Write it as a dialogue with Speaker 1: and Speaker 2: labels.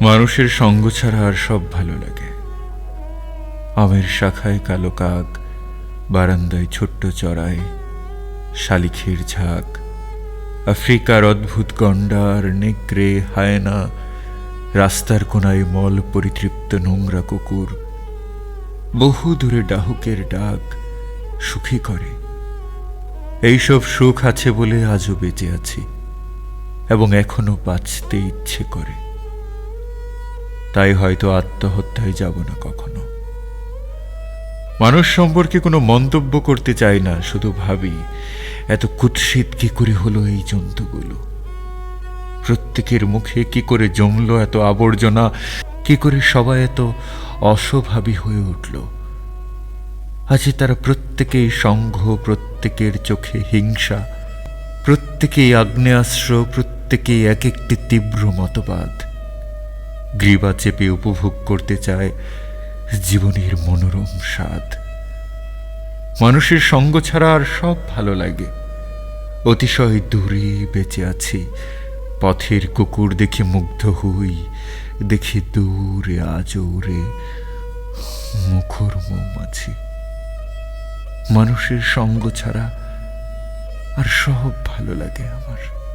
Speaker 1: মানুষের সঙ্গ ছাড়া আর সব ভালো লাগে। আমের শাখায় কালো কাক, বারান্দায় ছোট্ট চড়াই, শালিখের ঝাঁক, আফ্রিকার অদ্ভুত গন্ডার নেকড়ে, হায়না, রাস্তার কোনায় মল পরিতৃপ্ত নোংরা কুকুর, বহু দূরে ডাহুকের ডাক সুখী করে। এইসব সুখ আছে বলে আজও বেঁচে আছি এবং এখনও বাঁচতে ইচ্ছে করে। তাই হয়তো আত্মহত্যায় যাব না কখনো। মানুষ সম্পর্কে কোনো মন্তব্য করতে চাই না, শুধু ভাবি, এত কুৎসিত কি করে হলো এই জন্তুগুলো? প্রত্যেকের মুখে কি করে জমলো এত আবর্জনা? কি করে সবাই এত অস্বভাবী হয়ে উঠল? আজ তারা প্রত্যেকেই সংঘ, প্রত্যেকের চোখে হিংসা, প্রত্যেকেই আগ্নেয়াস্ত্র, প্রত্যেকেই এক একটি তীব্র মতবাদ। গ্রীবা চেপে উপভোগ করতে চায় জীবনের মনোরম স্বাদ। মানুষের সঙ্গ ছাড়া আর সব ভালো লাগে। অতিশয় দূরে বেঁচে আছি। পথের কুকুর দেখে মুগ্ধ হই। দেখি দূরে, আজৌরে মুখর মোম মৌমাছি। মানুষের সঙ্গ ছাড়া আর সব ভালো লাগে আমার।